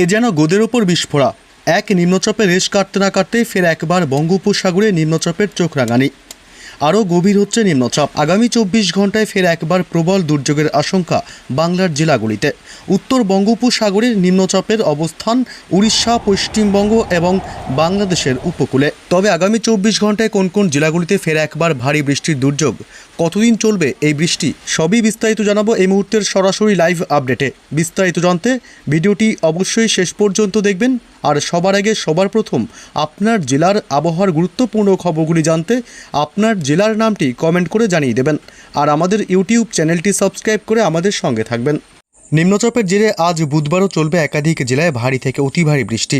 এ যেন গোদের ওপর বিস্ফোরা। এক নিম্নচাপে রেশ কাটতে না কাটতেই ফের একবার বঙ্গোপসাগরে নিম্নচাপের চোখ রাঙানি। আরও গভীর হচ্ছে নিম্নচাপ। আগামী চব্বিশ ঘন্টায় ফের একবার প্রবল দুর্যোগের আশঙ্কা বাংলার জেলাগুলিতে। উত্তর বঙ্গোপসাগরের নিম্নচাপের অবস্থান উড়িষ্যা, পশ্চিমবঙ্গ এবং বাংলাদেশের উপকূলে। তবে আগামী চব্বিশ ঘন্টায় কোন কোন জেলাগুলিতে ফের একবার ভারী বৃষ্টির দুর্যোগ? কতদিন চলবে এই বৃষ্টি? সবই বিস্তারিত জানাব এই মুহূর্তের সরাসরি লাইভ আপডেটে বিস্তারিত জানতে ভিডিওটি অবশ্যই শেষ পর্যন্ত দেখবেন। আর সবার আগে, সবার প্রথম আপনার জেলার আবহাওয়ার গুরুত্বপূর্ণ খবরগুলি জানতে আপনার জেলার নামটি কমেন্ট করে জানিয়ে দেবেন। আর আমাদের ইউটিউব চ্যানেলটি সাবস্ক্রাইব করে আমাদের সঙ্গে থাকবেন। নিম্নচাপের জেরে আজ বুধবারও চলবে একাধিক জেলায় ভারী থেকে অতি ভারী বৃষ্টি।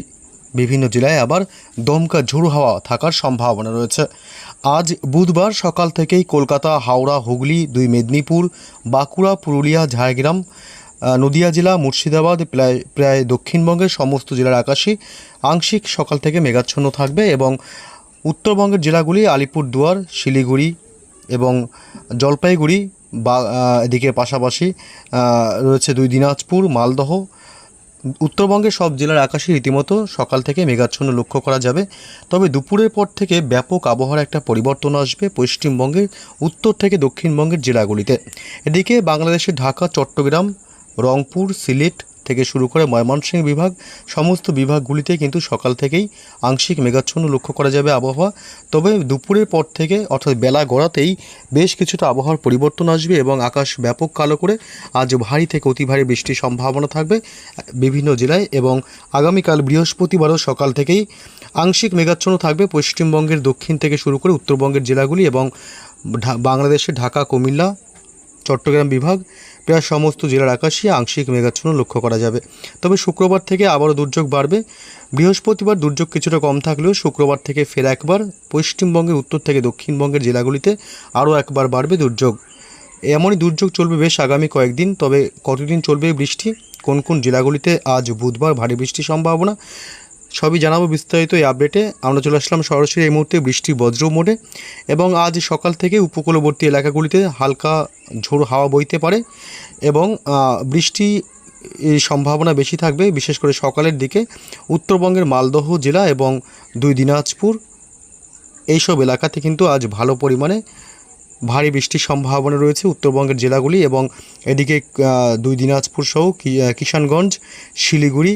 বিভিন্ন জেলায় আবার দমকা ঝোড়ো হাওয়া থাকার সম্ভাবনা রয়েছে। আজ বুধবার সকাল থেকেই কলকাতা, হাওড়া, হুগলি, দুই মেদিনীপুর, বাঁকুড়া, পুরুলিয়া, ঝাড়গ্রাম নদিয়া জেলা, মুর্শিদাবাদ, প্রায় প্রায় দক্ষিণবঙ্গের সমস্ত জেলার আকাশে আংশিক সকাল থেকে মেঘাচ্ছন্ন থাকবে এবং উত্তরবঙ্গের জেলাগুলি আলিপুরদুয়ার, শিলিগুড়ি এবং জলপাইগুড়ি বা এদিকে পাশাপাশি রয়েছে দুই দিনাজপুর, মালদহ উত্তরবঙ্গের সব জেলার আকাশে রীতিমতো সকাল থেকে মেঘাচ্ছন্ন লক্ষ্য করা যাবে। তবে দুপুরের পর থেকে ব্যাপক আবহাওয়ার একটা পরিবর্তন আসবে পশ্চিমবঙ্গের উত্তর থেকে দক্ষিণবঙ্গের জেলাগুলিতে। এদিকে বাংলাদেশের ঢাকা, চট্টগ্রাম, রংপুর, সিলেট থেকে শুরু করে ময়মনসিংহ বিভাগ, সমস্ত বিভাগগুলিতে কিন্তু সকাল থেকেই আংশিক মেঘাচ্ছন্ন লক্ষ্য করা যাবে আবহাওয়া। তবে দুপুরের পর থেকে, অর্থাৎ বেলা গড়াতেই বেশ কিছুটা আবহাওয়ার পরিবর্তন আসবে এবং আকাশ ব্যাপক কালো করে আজ ভারী থেকে অতি ভারী বৃষ্টির সম্ভাবনা থাকবে বিভিন্ন জেলায় এবং আগামীকাল বৃহস্পতিবারও সকাল থেকেই আংশিক মেঘাচ্ছন্ন থাকবে পশ্চিমবঙ্গের দক্ষিণ থেকে শুরু করে উত্তরবঙ্গের জেলাগুলি এবং বাংলাদেশের ঢাকা, কুমিল্লা, চট্টগ্রাম বিভাগ প্রায় সমস্ত জেলার আকাশে আংশিক মেঘাচ্ছন্ন লক্ষ্য করা যাবে। তবে শুক্রবার থেকে আবারও দুর্যোগ বাড়বে। বৃহস্পতিবার দুর্যোগ কিছুটা কম থাকলেও শুক্রবার থেকে ফের একবার পশ্চিমবঙ্গের উত্তর থেকে দক্ষিণবঙ্গের জেলাগুলিতে আরও একবার বাড়বে দুর্যোগ। এমনই দুর্যোগ চলবে বেশ আগামী কয়েকদিন, তবে কতদিন চলবে বৃষ্টি, কোন কোন জেলাগুলিতে আজ বুধবার ভারী বৃষ্টির সম্ভাবনা সবই জানাব বিস্তারিত এই আপডেটে আমরা চলে আসলাম সরাসরি এই মুহূর্তে বৃষ্টি বজ্র মোডে এবং আজ সকাল থেকে উপকূলবর্তী এলাকাগুলিতে হালকা ঝোড়ো হাওয়া বইতে পারে এবং বৃষ্টি সম্ভাবনা বেশি থাকবে বিশেষ করে সকালের দিকে উত্তরবঙ্গের মালদহ জেলা এবং দুই দিনাজপুর। এইসব এলাকাতে কিন্তু আজ ভালো পরিমাণে ভারী বৃষ্টির সম্ভাবনা রয়েছে উত্তরবঙ্গের জেলাগুলি এবং এদিকে দুই দিনাজপুর সহ কি- আহ, কিষানগঞ্জ শিলিগুড়ি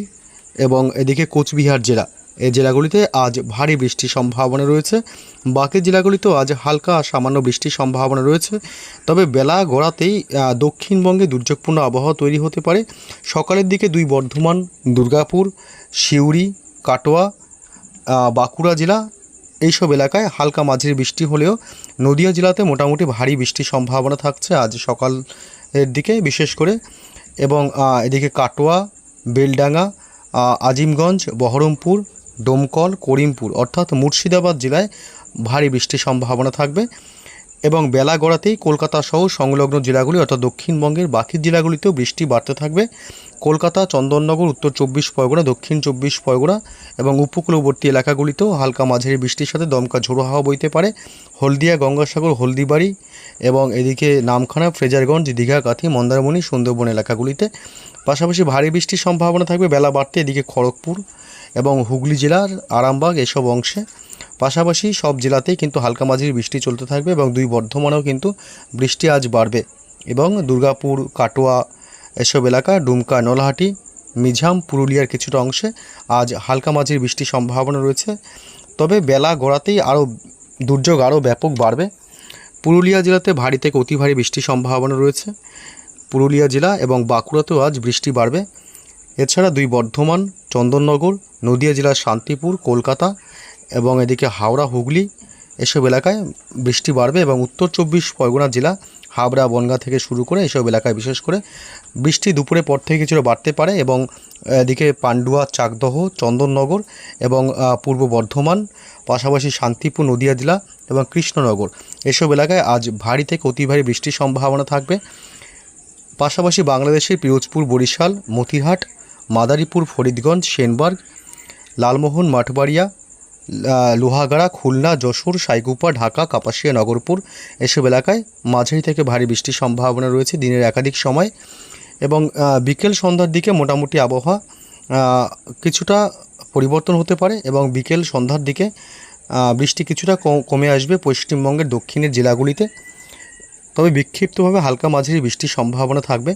এবং এদিকে কোচবিহার জেলা। এই জেলাগুলিতে আজ ভারী বৃষ্টির সম্ভাবনা রয়েছে। বাকি জেলাগুলিতেও আজ হালকা সামান্য বৃষ্টির সম্ভাবনা রয়েছে। তবে বেলা গড়াতেই দক্ষিণবঙ্গে দুর্যোগপূর্ণ আবহাওয়া তৈরি হতে পারে। সকালের দিকে দুই বর্ধমান, দুর্গাপুর, সিউড়ি, কাটোয়া বাঁকুড়া জেলা এইসব এলাকায় হালকা মাঝির বৃষ্টি হলেও নদিয়া জেলাতে মোটামুটি ভারী বৃষ্টির সম্ভাবনা থাকছে আজ সকালের দিকে বিশেষ করে। এবং এদিকে কাটোয়া, বেলডাঙ্গা আজিমগঞ্জ বহরমপুর ডোমকল করিমপুর অর্থাৎ মুর্শিদাবাদ জেলায় ভারী বৃষ্টির সম্ভাবনা থাকবে। এবং বেলা গড়াতেই কলকাতা সহ সংলগ্ন জেলাগুলি অর্থাৎ দক্ষিণবঙ্গের বাকি জেলাগুলিতেও বৃষ্টি বাড়তে থাকবে। কলকাতা, চন্দননগর, উত্তর চব্বিশ পরগনা, দক্ষিণ চব্বিশ পরগনা এবং উপকূলবর্তী এলাকাগুলিতেও হালকা মাঝারি বৃষ্টির সাথে দমকা ঝোড়ো হাওয়া বইতে পারে। হলদিয়া, গঙ্গাসাগর, হলদিবাড়ি এবং এদিকে নামখানা, ফ্রেজারগঞ্জ, দীঘা, কাথি, মন্দারমণি, সুন্দরবন এলাকাগুলিতে পাশাপাশি ভারী বৃষ্টির সম্ভাবনা থাকবে। বেলা বাড়তে এদিকে খড়গপুর এবং হুগলি জেলার আরামবাগ এসব অংশে পাশাপাশি সব জেলাতেই কিন্তু হালকা মাঝির বৃষ্টি চলতে থাকবে এবং দুই বর্ধমানেও কিন্তু বৃষ্টি আজ বাড়বে। এবং দুর্গাপুর, কাটোয়া এসব এলাকা, ডুমকা, নলহাটি মিঝাম পুরুলিয়ার কিছুটা অংশে আজ হালকা মাঝির বৃষ্টির সম্ভাবনা রয়েছে। তবে বেলা গড়াতেই আরও দুর্যোগ আরও ব্যাপক বাড়বে। পুরুলিয়া জেলাতে ভারী থেকে অতি ভারী বৃষ্টির সম্ভাবনা রয়েছে। পুরুলিয়া জেলা এবং বাঁকুড়াতেও আজ বৃষ্টি বাড়বে। এছাড়া দুই বর্ধমান, চন্দননগর, নদিয়া জেলার শান্তিপুর, কলকাতা এবং এদিকে হাওড়া, হুগলি এসব এলাকায় বৃষ্টি বাড়বে এবং উত্তর চব্বিশ পরগনা জেলা হাবড়া বনগাঁ থেকে শুরু করে এসব এলাকায় বিশেষ করে বৃষ্টি দুপুরের পর থেকে কিছুটা বাড়তে পারে এবং এদিকে পান্ডুয়া, চাকদহ, চন্দননগর এবং পূর্ব বর্ধমান পাশাপাশি শান্তিপুর নদিয়া জেলা এবং কৃষ্ণনগর এসব এলাকায় আজ ভারী থেকে অতি ভারী বৃষ্টির সম্ভাবনা থাকবে। পাশাপাশি বাংলাদেশের পিরোজপুর, বরিশাল, মতিহাট, মাদারীপুর, ফরিদগঞ্জ সেনবার্গ লালমোহন, মাঠবাড়িয়া লোহাগাড়া, খুলনা, যশোর সাইকুপা ঢাকা, কাপাসিয়া, নগরপুর এসব এলাকায় মাঝারি থেকে ভারী বৃষ্টির সম্ভাবনা রয়েছে দিনের একাধিক সময় এবং বিকেল সন্ধ্যার দিকে মোটামুটি আবহাওয়া কিছুটা পরিবর্তন হতে পারে এবং বিকেল সন্ধ্যার দিকে বৃষ্টি কিছুটা কমে আসবে পশ্চিমবঙ্গের দক্ষিণের জেলাগুলিতে। তবে বিক্ষিপ্তভাবে হালকা মাঝারি বৃষ্টির সম্ভাবনা থাকবে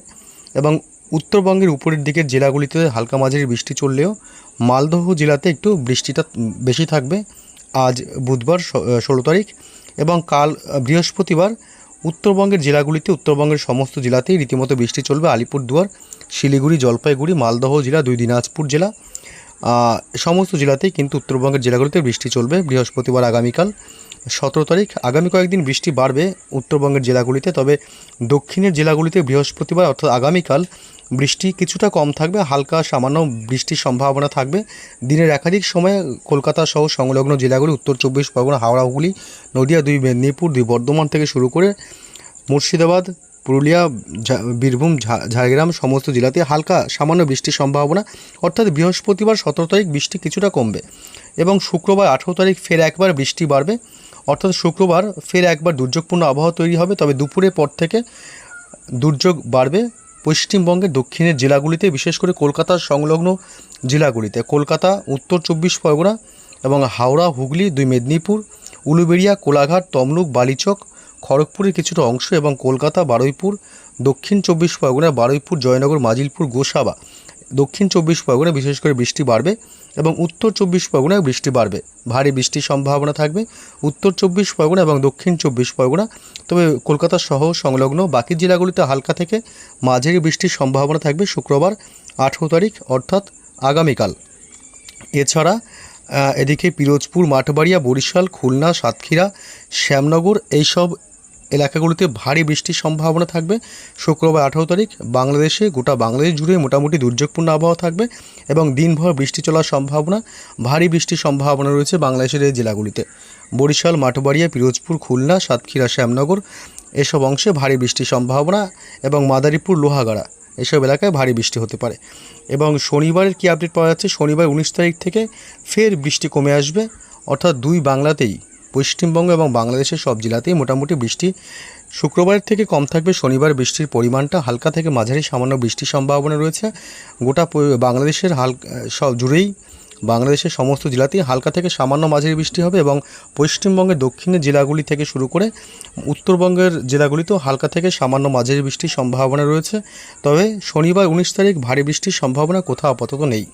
এবং উত্তরবঙ্গের উপরের দিকের জেলাগুলিতে হালকা মাঝারি বৃষ্টি চললেও মালদহ জেলাতে একটু বৃষ্টিটা বেশি থাকবে। আজ বুধবার ষোলো তারিখ এবং কাল বৃহস্পতিবার উত্তরবঙ্গের জেলাগুলিতে, উত্তরবঙ্গের সমস্ত জেলাতেই রীতিমতো বৃষ্টি চলবে। আলিপুরদুয়ার, শিলিগুড়ি, জলপাইগুড়ি, মালদহ জেলা, দুই দিনাজপুর জেলা সমস্ত জেলাতেই কিন্তু উত্তরবঙ্গের জেলাগুলিতে বৃষ্টি চলবে। বৃহস্পতিবার আগামীকাল সতেরো তারিখ। আগামী কয়েকদিন বৃষ্টি বাড়বে উত্তরবঙ্গের জেলাগুলিতে, তবে দক্ষিণের জেলাগুলিতে বৃহস্পতিবার অর্থাৎ আগামীকাল বৃষ্টি কিছুটা কম থাকবে, হালকা সামান্য বৃষ্টির সম্ভাবনা থাকবে। দিনের একাধিক সময়ে কলকাতা সহ সংলগ্ন জেলাগুলি, উত্তর চব্বিশ পরগনা, হাওড়া, হুগলি, নদিয়া, দুই মেদিনীপুর, দুই বর্ধমান থেকে শুরু করে মুর্শিদাবাদ, পুরুলিয়া বীরভূম ঝাড়গ্রাম সমস্ত জেলাতে হালকা সামান্য বৃষ্টির সম্ভাবনা। অর্থাৎ বৃহস্পতিবার সতেরো তারিখ বৃষ্টি কিছুটা কমবে এবং শুক্রবার আঠেরো তারিখ ফের একবার বৃষ্টি বাড়বে। অর্থাৎ শুক্রবার ফের একবার দুর্যোগপূর্ণ আবহাওয়া তৈরি হবে, তবে দুপুরের পর থেকে দুর্যোগ বাড়বে। পশ্চিমবঙ্গের দক্ষিণের জেলাগুলিতে, বিশেষ করে কলকাতার সংলগ্ন জেলাগুলিতে। কলকাতা, উত্তর চব্বিশ পরগনা এবং হাওড়া, হুগলি, দুই মেদিনীপুর, উলুবেড়িয়া, কোলাঘাট, তমলুক, বালিচক, খড়গপুরের কিছুটা অংশ এবং কলকাতা, বারুইপুর, দক্ষিণ চব্বিশ পরগনা, বারুইপুর, জয়নগর, মাজিলপুর, গোসাবা। দক্ষিণ চব্বিশ পরগনায় বিশেষ করে বৃষ্টি বাড়বে এবং উত্তর চব্বিশ পরগনায় বৃষ্টি বাড়বে। ভারী বৃষ্টির সম্ভাবনা থাকবে উত্তর চব্বিশ পরগনা এবং দক্ষিণ চব্বিশ পরগনা। তবে কলকাতা সহ সংলগ্ন বাকি জেলাগুলিতে হালকা থেকে মাঝারি বৃষ্টির সম্ভাবনা থাকবে শুক্রবার আঠেরো তারিখ, অর্থাৎ আগামীকাল। এছাড়া এদিকে পিরোজপুর, মাঠবাড়িয়া, বরিশাল, খুলনা, সাতক্ষীরা, শ্যামনগর, এইসব এলাকাগুলিতে ভারী বৃষ্টির সম্ভাবনা থাকবে। শুক্রবার আঠারো তারিখ বাংলাদেশে গোটা বাংলাদেশ জুড়ে মোটামুটি দুর্যোগপূর্ণ আবহাওয়া থাকবে এবং দিনভর বৃষ্টি চলার সম্ভাবনা, ভারী বৃষ্টির সম্ভাবনা রয়েছে বাংলাদেশের এই জেলাগুলিতে। বরিশাল, মাঠবাড়িয়া, পিরোজপুর, খুলনা, সাতক্ষীরা, শ্যামনগর এসব অংশে ভারী বৃষ্টির সম্ভাবনা এবং মাদারীপুর, লোহাগাড়া এসব এলাকায় ভারী বৃষ্টি হতে পারে। এবং শনিবারের কী আপডেট পাওয়া যাচ্ছে? শনিবার উনিশ তারিখ থেকে ফের বৃষ্টি কমে আসবে। অর্থাৎ দুই বাংলাতেই পশ্চিমবঙ্গ এবং বাংলাদেশের সব জেলাতেই মোটামুটি বৃষ্টি শুক্রবারের থেকে কম থাকবে, শনিবার বৃষ্টির পরিমাণটা হালকা থেকে মাঝারি সামান্য বৃষ্টির সম্ভাবনা রয়েছে। গোটা বাংলাদেশের হালকা সব জুড়েই বাংলাদেশের সমস্ত জেলাতেই হালকা থেকে সামান্য মাঝারি বৃষ্টি হবে এবং পশ্চিমবঙ্গের দক্ষিণের জেলাগুলি থেকে শুরু করে উত্তরবঙ্গের জেলাগুলিতেও হালকা থেকে সামান্য মাঝারি বৃষ্টির সম্ভাবনা রয়েছে। তবে শনিবার উনিশ তারিখ ভারী বৃষ্টির সম্ভাবনা কোথাও আপাতত নেই।